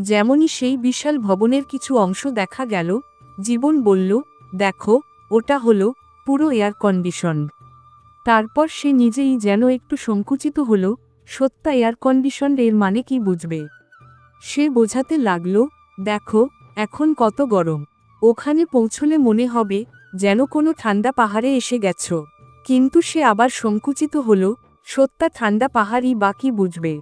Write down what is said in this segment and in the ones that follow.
যেমনই সেই বিশাল ভবনের কিছু অংশ দেখা গেল, জীবন বলল, দেখো, ওটা হলো পুরো এয়ার কন্ডিশন। তারপর সে নিজেই যেন একটু সংকুচিত হল, সত্যা এয়ার কন্ডিশন এর মানে কি বুঝবে? সে বোঝাতে লাগল, দেখো, এখন কত গরম। ওখানে পৌঁছলে মনে হবে যেন কোনো ঠান্ডা পাহাড়ে এসে গেছ। কিন্তু সে আবার সংকুচিত হল, সত্যা ঠান্ডা পাহাড়ই বা কি বুঝবে?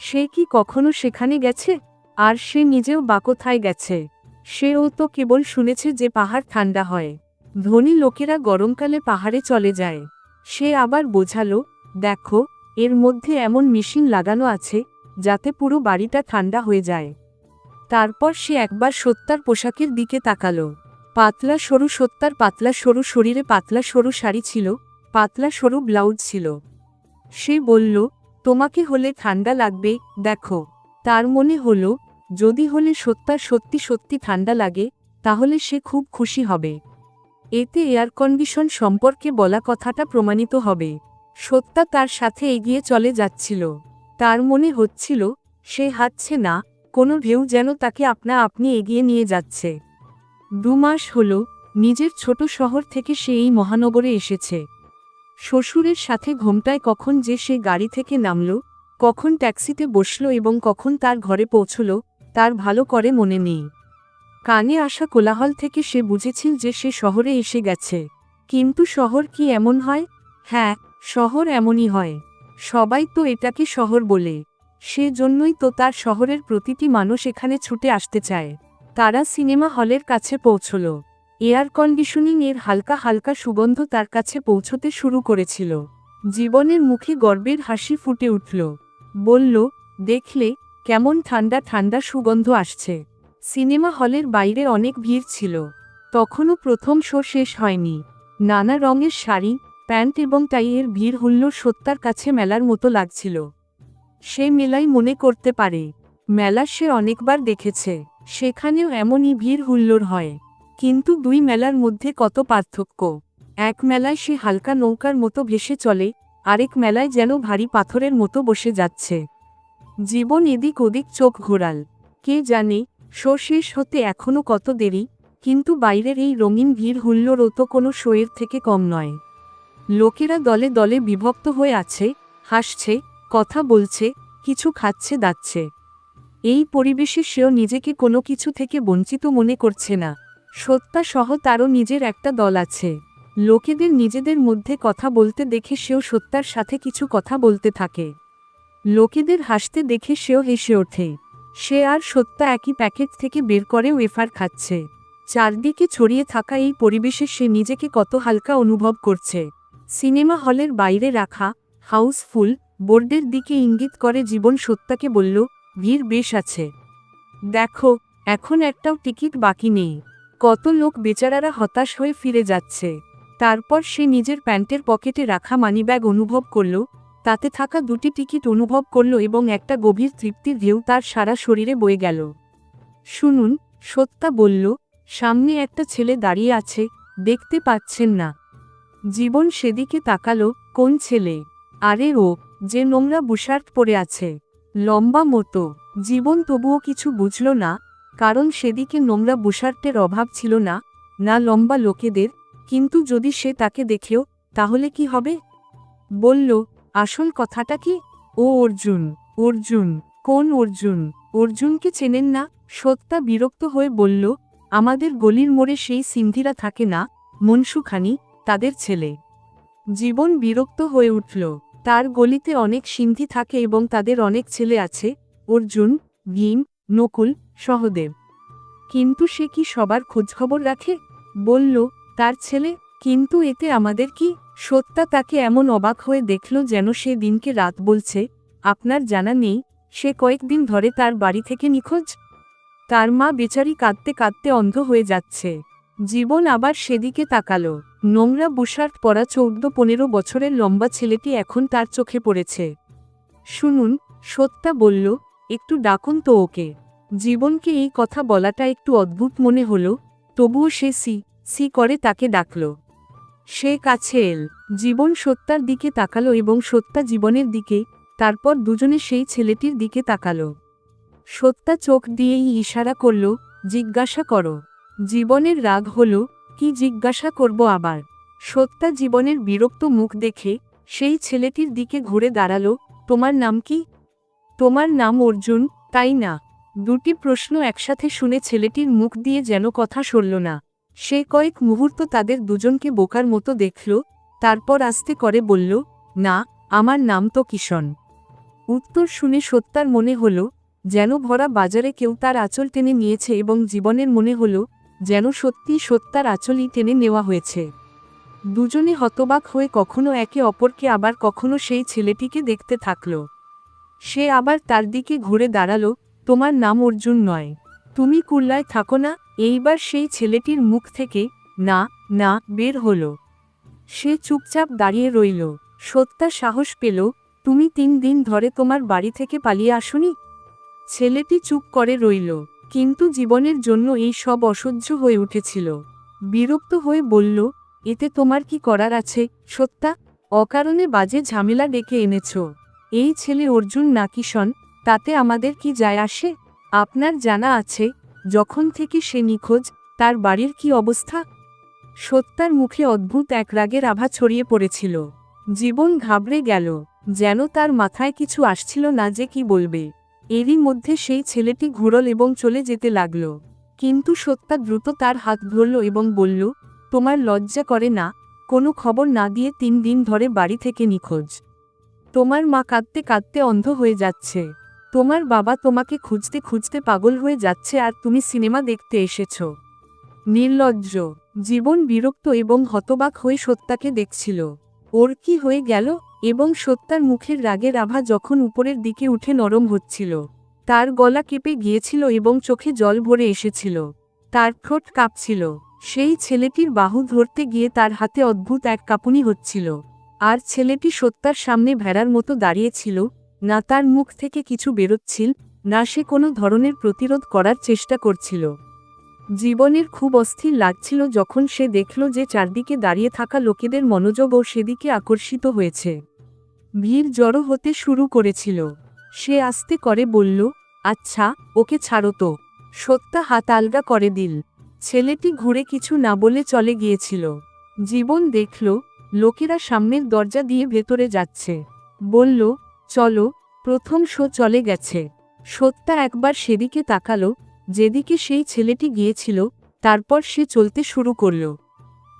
সে কি কখনো সেখানে গেছে? আর সে নিজেও বা কোথায় গেছে। সেও তো কেবল শুনেছে যে পাহাড় ঠান্ডা হয়। ধনী লোকেরা গরমকালে পাহাড়ে চলে যায়। সে আবার বোঝালো, দেখো, এর মধ্যে এমন মেশিন লাগানো আছে, যাতে পুরো বাড়িটা ঠান্ডা হয়ে যায়। তারপর সে একবার সত্যার পোশাকের দিকে তাকালো। পাতলা সরু সত্যার পাতলা সরু শরীরে পাতলা সরু শাড়ি ছিল, পাতলা সরু ব্লাউজ ছিল। সে বলল, তোমাকে হলে ঠান্ডা লাগবে, দেখো। তার মনে হলো যদি হলে সত্যার সত্যি সত্যি ঠান্ডা লাগে, তাহলে সে খুব খুশি হবে। এতে এয়ার কন্ডিশন সম্পর্কে বলা কথাটা প্রমাণিত হবে। সত্যা তার সাথে এগিয়ে চলে যাচ্ছিল। তার মনে হচ্ছিল, সে হাঁটছে না, কোনো ঢেউ যেন তাকে আপনা আপনি এগিয়ে নিয়ে যাচ্ছে। দু মাস হল, নিজের ছোট শহর থেকে সে এই মহানগরে এসেছে। শ্বশুরের সাথে ঘোমটায় কখন যে সে গাড়ি থেকে নামল, কখন ট্যাক্সিতে বসল এবং কখন তার ঘরে পৌঁছল তার ভালো করে মনে নেই। কানে আসা কোলাহল থেকে সে বুঝেছিল যে সে শহরে এসে গেছে। কিন্তু শহর কি এমন হয়? হ্যাঁ শহর এমনই হয়। সবাই তো এটাকে শহর বলে। সেজন্যই তো তার শহরের প্রতিটি মানুষ এখানে ছুটে আসতে চায়। তারা সিনেমা হলের কাছে পৌঁছল। এয়ার কন্ডিশনিং এর হালকা হালকা সুগন্ধ তার কাছে পৌঁছতে শুরু করেছিল। জীবনের মুখে গর্বের হাসি ফুটে উঠল। বলল, দেখলে কেমন ঠান্ডা ঠান্ডা সুগন্ধ আসছে। সিনেমা হলের বাইরে অনেক ভিড় ছিল। তখনও প্রথম শো শেষ হয়নি। নানা রঙের শাড়ি, প্যান্ট এবং টাইয়ের ভিড় হুল্লো সত্যার কাছে মেলার মতো লাগছিল। সে মেলাই মনে করতে পারে, মেলা সে অনেকবার দেখেছে, সেখানেও এমনই ভিড় হুল্লোর হয়। কিন্তু দুই মেলার মধ্যে কত পার্থক্য। এক মেলায় সে হালকা নৌকার মতো ভেসে চলে, আরেক মেলায় যেন ভারী পাথরের মতো বসে যাচ্ছে। জীবন এদিক ওদিক চোখ ঘোরাল। কে জানে শো শেষ হতে এখনও কত দেরি, কিন্তু বাইরের এই রঙিন ভিড় হুল্লোড়ও তো কোনো শোয়ের থেকে কম নয়। লোকেরা দলে দলে বিভক্ত হয়ে আছে, হাসছে, কথা বলছে, কিছু খাচ্ছে দাচ্ছে। এই পরিবেশে সেও নিজেকে কোনো কিছু থেকে বঞ্চিত মনে করছে না। সত্তা সহ তারও নিজের একটা দল আছে। লোকেদের নিজেদের মধ্যে কথা বলতে দেখে সেও সত্যার সাথে কিছু কথা বলতে থাকে। লোকেদের হাসতে দেখে সেও হেসে ওঠে। সে আর সত্য একই প্যাকেট থেকে বের করে ওয়েফার খাচ্ছে। চারদিকে ছড়িয়ে থাকা এই পরিবেশে সে নিজেকে কত হালকা অনুভব করছে। সিনেমা হলের বাইরে রাখা, হাউসফুল, বোর্ডের দিকে ইঙ্গিত করে জীবন সত্যাকে বলল, ভিড় বেশ আছে। দেখো, এখন একটাও টিকিট বাকি নেই। কত লোক বেচারারা হতাশ হয়ে ফিরে যাচ্ছে। তারপর সে নিজের প্যান্টের পকেটে রাখা মানিব্যাগ অনুভব করল তাতে থাকা দুটি টিকিট অনুভব করল এবং একটা গভীর তৃপ্তির ঢেউ তার সারা শরীরে বয়ে গেল। শুনুন সত্যা বলল, সামনে একটা ছেলে দাঁড়িয়ে আছে, দেখতে পাচ্ছেন না। জীবন সেদিকে তাকালো, কোন ছেলে? আরে ও, যে নোংরা বুশার্ট পরে আছে। লম্বা মতো। জীবন তবুও কিছু বুঝল না, কারণ সেদিকে নোংরা বুশার্টের অভাব ছিল না না লম্বা লোকেদের, কিন্তু যদি সে তাকে দেখেও, তাহলে কি হবে? বলল আসল কথাটা কি? ও অর্জুন অর্জুন, কোন অর্জুন? অর্জুনকে চেনেন না? সত্যা বিরক্ত হয়ে বলল, আমাদের গলির মোড়ে সেই সিন্ধিরা থাকে না, মনসুখানি, তাদের ছেলে। জীবন বিরক্ত হয়ে উঠল। তার গলিতে অনেক সিন্ধি থাকে এবং তাদের অনেক ছেলে আছে, অর্জুন, ভীম, নকুল, সহদেব। কিন্তু সে কি সবার খোঁজখবর রাখে? বলল, তার ছেলে কিন্তু এতে আমাদের কি সত্যা তাকে এমন অবাক হয়ে দেখল যেন সে দিনকে রাত বলছে, আপনার জানা নেই, সে কয়েকদিন ধরে তার বাড়ি থেকে নিখোঁজ? তার মা বেচারি কাঁদতে কাঁদতে অন্ধ হয়ে যাচ্ছে। জীবন আবার সেদিকে তাকালো। নোংরা বুশার্ট পরা চৌদ্দ পনেরো বছরের লম্বা ছেলেটি এখন তার চোখে পড়েছে। শুনুন সত্যা বলল, একটু ডাকুন তো ওকে। জীবনকে এই কথা বলাটা একটু অদ্ভুত মনে হলো, তবুও সে সি সি করে তাকে ডাকল। সে কাছে এল। জীবন সত্যার দিকে তাকালো এবং সত্যা জীবনের দিকে, তারপর দুজনে সেই ছেলেটির দিকে তাকালো। সত্যা চোখ দিয়েই ইশারা করল, জিজ্ঞাসা করো। জীবনের রাগ হল, কি জিজ্ঞাসা করব আবার? সত্যা জীবনের বিরক্ত মুখ দেখে, সেই ছেলেটির দিকে ঘুরে দাঁড়াল, তোমার নাম কি? তোমার নাম অর্জুন, তাই না? দুটি প্রশ্ন একসাথে শুনে ছেলেটির মুখ দিয়ে যেন কথা সরল না। সে কয়েক মুহূর্ত তাদের দুজনকে বোকার মতো দেখল, তারপর আস্তে করে বলল, না, আমার নাম তো কিষণ। উত্তর শুনে সত্যার মনে হল, যেন ভরা বাজারে কেউ তার আঁচল টেনে নিয়েছে এবং জীবনের মনে হল, যেন সত্যি সত্যার আঁচলই টেনে নেওয়া হয়েছে। দুজনে হতবাক হয়ে কখনো একে অপরকে আবার কখনো সেই ছেলেটিকে দেখতে থাকল। সে আবার তার দিকে ঘুরে দাঁড়াল, তোমার নাম অর্জুন নয়। তুমি কুল্লায় থাকো না এইবার সেই ছেলেটির মুখ থেকে না না, বের হলো। সে চুপচাপ দাঁড়িয়ে রইল। সত্যা সাহস পেল, তুমি তিন দিন ধরে তোমার বাড়ি থেকে পালিয়ে আসনি? ছেলেটি চুপ করে রইল, কিন্তু জীবনের জন্য এই সব অসহ্য হয়ে উঠেছিল। বিরক্ত হয়ে বলল, এতে তোমার কি করার আছে সত্যা অকারণে বাজে ঝামেলা ডেকে এনেছ। এই ছেলে অর্জুন নাকিশন তাতে আমাদের কি যায় আসে? আপনার জানা আছে যখন থেকে সে নিখোঁজ, তার বাড়ির কি অবস্থা? সত্যার মুখে অদ্ভুত এক রাগের আভা ছড়িয়ে পড়েছিল। জীবন ঘাবড়ে গেল, যেন তার মাথায় কিছু আসছিল না যে কি বলবে। এরই মধ্যে সেই ছেলেটি ঘুরল এবং চলে যেতে লাগল। কিন্তু সত্যা দ্রুত তার হাত ধরল এবং বলল, তোমার লজ্জা করে না, কোনো খবর না দিয়ে তিন দিন ধরে বাড়ি থেকে নিখোঁজ। তোমার মা কাঁদতে কাঁদতে অন্ধ হয়ে যাচ্ছে। তোমার বাবা তোমাকে খুঁজতে খুঁজতে পাগল হয়ে যাচ্ছে আর তুমি সিনেমা দেখতে এসেছ। নির্লজ্জ। জীবন বিরক্ত এবং হতবাক হয়ে সত্যাকে দেখছিল। ওর কি হয়ে গেল? এবং সত্যার মুখের রাগের আভা যখন উপরের দিকে উঠে নরম হচ্ছিল। তার গলা কেঁপে গিয়েছিল এবং চোখে জল ভরে এসেছিল। তার ঠোঁট কাঁপছিল। সেই ছেলেটির বাহু ধরতে গিয়ে তার হাতে অদ্ভুত এক কাঁপুনি হচ্ছিল। আর ছেলেটি সত্যার সামনে ভেড়ার মতো দাঁড়িয়েছিল না তার মুখ থেকে কিছু বেরোচ্ছিল, না সে কোনো ধরনের প্রতিরোধ করার চেষ্টা করছিল। জীবনের খুব অস্থির লাগছিল যখন সে দেখল যে চারদিকে দাঁড়িয়ে থাকা লোকেদের মনোযোগও সেদিকে আকর্ষিত হয়েছে। ভিড় জড়ো হতে শুরু করেছিল। সে আস্তে করে বলল আচ্ছা ওকে ছাড়ো তো। সত্যা হাত আলগা করে দিল। ছেলেটি ঘুরে কিছু না বলে চলে গিয়েছিল। জীবন দেখল, লোকেরা সামনের দরজা দিয়ে ভেতরে যাচ্ছে। বলল চলো, প্রথম শো চলে গেছে। সত্যা একবার সেদিকে তাকালো, যেদিকে সেই ছেলেটি গিয়েছিল, তারপর সে চলতে শুরু করল।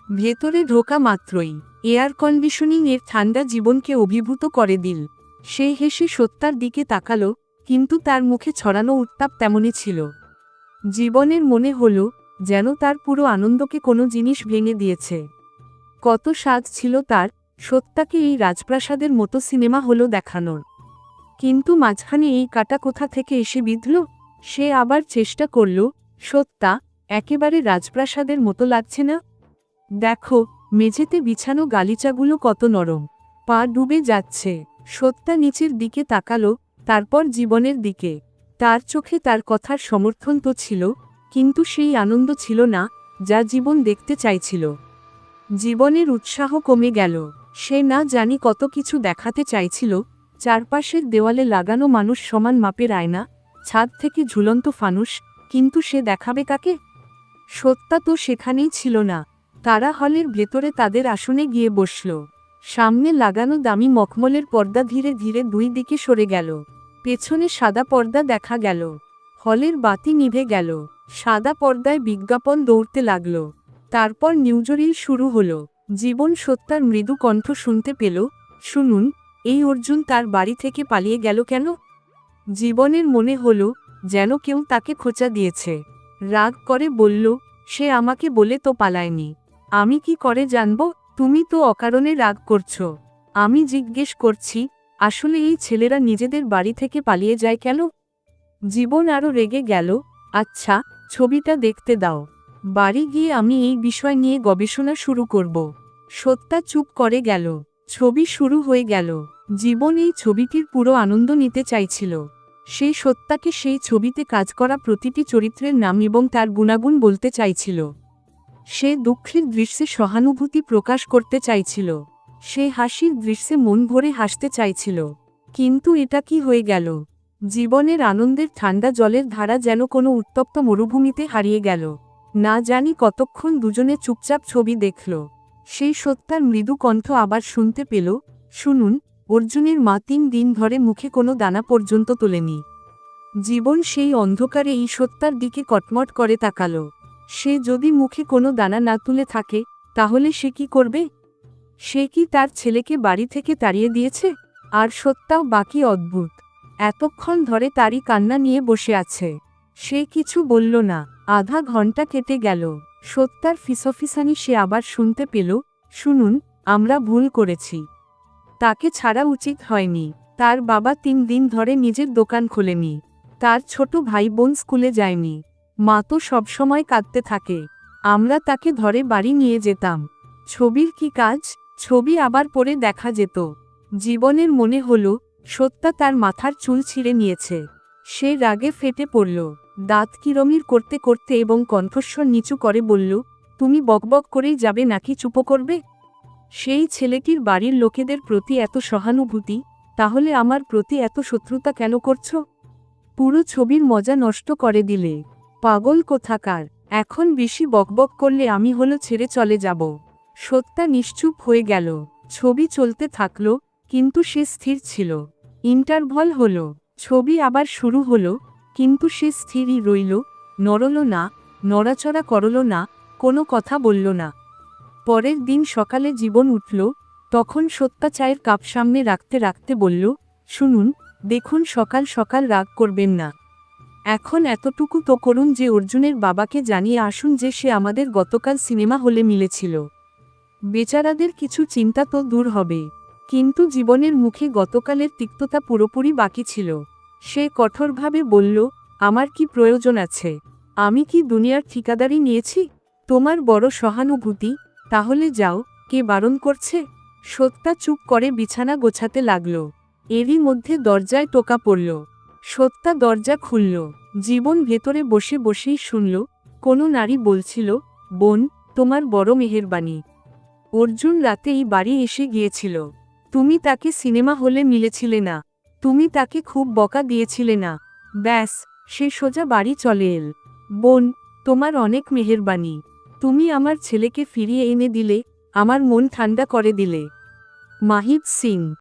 ভেতরে ঢোকা মাত্রই, এয়ার কন্ডিশনিং এর ঠান্ডা জীবনকে অভিভূত করে দিল। সে হেসে সত্যার দিকে তাকালো, কিন্তু তার মুখে ছড়ানো উত্তাপ তেমনই ছিল। জীবনের মনে হল, যেন তার পুরো আনন্দকে কোনো জিনিস ভেঙে দিয়েছে। কত স্বাদ ছিল তার সত্যাকে এই রাজপ্রাসাদের মতো সিনেমা হলো দেখানোর। কিন্তু মাঝখানে এই কাটা কোথা থেকে এসে বিঁধল? সে আবার চেষ্টা করল সত্যা একেবারে রাজপ্রাসাদের মতো লাগছে না? দেখো, মেঝেতে বিছানো গালিচাগুলো কত নরম। পা ডুবে যাচ্ছে। সত্যা নিচের দিকে তাকালো, তারপর জীবনের দিকে। তার চোখে তার কথার সমর্থন তো ছিল, কিন্তু সেই আনন্দ ছিল না, যা জীবন দেখতে চাইছিল। জীবনের উৎসাহ কমে গেল। সে না জানি কত কিছু দেখাতে চাইছিল, চারপাশের দেওয়ালে লাগানো মানুষ সমান মাপের আয়না, ছাদ থেকে ঝুলন্ত ফানুস কিন্তু সে দেখাবে কাকে? সত্তা তো সেখানেই ছিল না। তারা হলের ভেতরে তাদের আসনে গিয়ে বসল। সামনে লাগানো দামি মখমলের পর্দা ধীরে ধীরে দুই দিকে সরে গেল। পেছনে সাদা পর্দা দেখা গেল। হলের বাতি নিভে গেল। সাদা পর্দায় বিজ্ঞাপন দৌড়তে লাগল। তারপর নিউজরিল শুরু হলো। জীবন সত্যার মৃদু কণ্ঠ শুনতে পেল। শুনুন, এই অর্জুন তার বাড়ি থেকে পালিয়ে গেল কেন? জীবনের মনে হলো যেন কেউ তাকে খোঁচা দিয়েছে। রাগ করে বলল, সে আমাকে বলে তো পালায়নি। আমি কি করে জানব? তুমি তো অকারণে রাগ করছ। আমি জিজ্ঞেস করছি, আসলে এই ছেলেরা নিজেদের বাড়ি থেকে পালিয়ে যায় কেন? জীবন আরও রেগে গেল। আচ্ছা ছবিটা দেখতে দাও। বাড়ি গিয়ে আমি এই বিষয় নিয়ে গবেষণা শুরু করব। সত্যা চুপ করে গেল। ছবি শুরু হয়ে গেল। জীবন এই ছবিটির পুরো আনন্দ নিতে চাইছিল। সেই সত্যাকে সেই ছবিতে কাজ করা প্রতিটি চরিত্রের নাম এবং তার গুণাগুণ বলতে চাইছিল। সে দুঃখের দৃশ্যে সহানুভূতি প্রকাশ করতে চাইছিল। সে হাসির দৃশ্যে মন ভরে হাসতে চাইছিল। কিন্তু এটা কি হয়ে গেল? জীবনের আনন্দের ঠান্ডা জলের ধারা যেন কোনো উত্তপ্ত মরুভূমিতে হারিয়ে গেল। না জানি কতক্ষণ দুজনে চুপচাপ ছবি দেখল। সেই সত্যার মৃদু কণ্ঠ আবার শুনতে পেল, শুনুন, অর্জুনের মা তিন দিন ধরে মুখে কোনো দানা পর্যন্ত তোলেনি। জীবন সেই অন্ধকারে এই সত্যার দিকে কটমট করে তাকাল। সে যদি মুখে কোনো দানা না তুলে থাকে, তাহলে সে কি করবে? সে কি তার ছেলেকে বাড়ি থেকে তাড়িয়ে দিয়েছে? আর সত্যাও বাকি অদ্ভুত। এতক্ষণ ধরে তারই কান্না নিয়ে বসে আছে। সে কিছু বলল না, আধা ঘণ্টা কেটে গেল। সত্যার ফিসফিসানি সে আবার শুনতে পেল, শুনুন, আমরা ভুল করেছি। তাকে ছাড়া উচিত হয়নি। তার বাবা তিন দিন ধরে নিজের দোকান খোলেনি। তার ছোট ভাই বোন স্কুলে যায়নি। মা তো সবসময় কাঁদতে থাকে। আমরা তাকে ধরে বাড়ি নিয়ে যেতাম। ছবির কি কাজ? ছবি আবার পরে দেখা যেত। জীবনের মনে হল সত্যা তার মাথার চুল ছিঁড়ে নিয়েছে। সে রাগে ফেটে পড়ল। দাঁত কিরমির করতে করতে এবং কণ্ঠস্বর নিচু করে বলল, তুমি বকবক করেই যাবে নাকি চুপ করবে? সেই ছেলেটির বাড়ির লোকেদের প্রতি এত সহানুভূতি, তাহলে আমার প্রতি এত শত্রুতা কেন করছ? পুরো ছবির মজা নষ্ট করে দিলে। পাগল কোথাকার, এখন বেশি বকবক করলে আমি হলো ছেড়ে চলে যাব। সত্যা নিশ্চুপ হয়ে গেল। ছবি চলতে থাকল, কিন্তু সে স্থির ছিল। ইন্টারভল হলো, ছবি আবার শুরু হলো কিন্তু সে স্থিরই রইল, নড়ল না, নড়াচড়া করল না, কোনো কথা বলল না। পরের দিন সকালে জীবন উঠল, তখন সত্যা চায়ের কাপ সামনে রাখতে রাখতে বলল, শুনুন, দেখুন সকাল সকাল রাগ করবেন না। এখন এতটুকু তো করুন যে অর্জুনের বাবাকে জানিয়ে আসুন যে সে আমাদের গতকাল সিনেমা হলে মিলেছিল। বেচারাদের কিছু চিন্তা তো দূর হবে। কিন্তু জীবনের মুখে গতকালের তিক্ততা পুরোপুরি বাকি ছিল। সে কঠোরভাবে বলল, আমার কি প্রয়োজন আছে? আমি কি দুনিয়ার ঠিকাদারি নিয়েছি? তোমার বড় সহানুভূতি, তাহলে যাও, কে বারণ করছে? সত্যা চুপ করে বিছানা গোছাতে লাগল। এরই মধ্যে দরজায় টোকা পড়ল। সত্যা দরজা খুলল। জীবন ভেতরে বসে বসেই শুনল, কোনো নারী বলছিল, বোন, তোমার বড় মেহেরবানি। অর্জুন রাতে এই বাড়ি এসে গিয়েছিল। তুমি তাকে সিনেমা হলে মিলেছিলে না। তুমি তাকে খুব বকা দিয়েছিলে না। ব্যাস, সে সোজা বাড়ি চলে এল। বোন, তোমার অনেক মেহেরবানি। তুমি আমার ছেলেকে ফিরিয়ে এনে দিলে, আমার মন ঠান্ডা করে দিলে। মাহিব সিং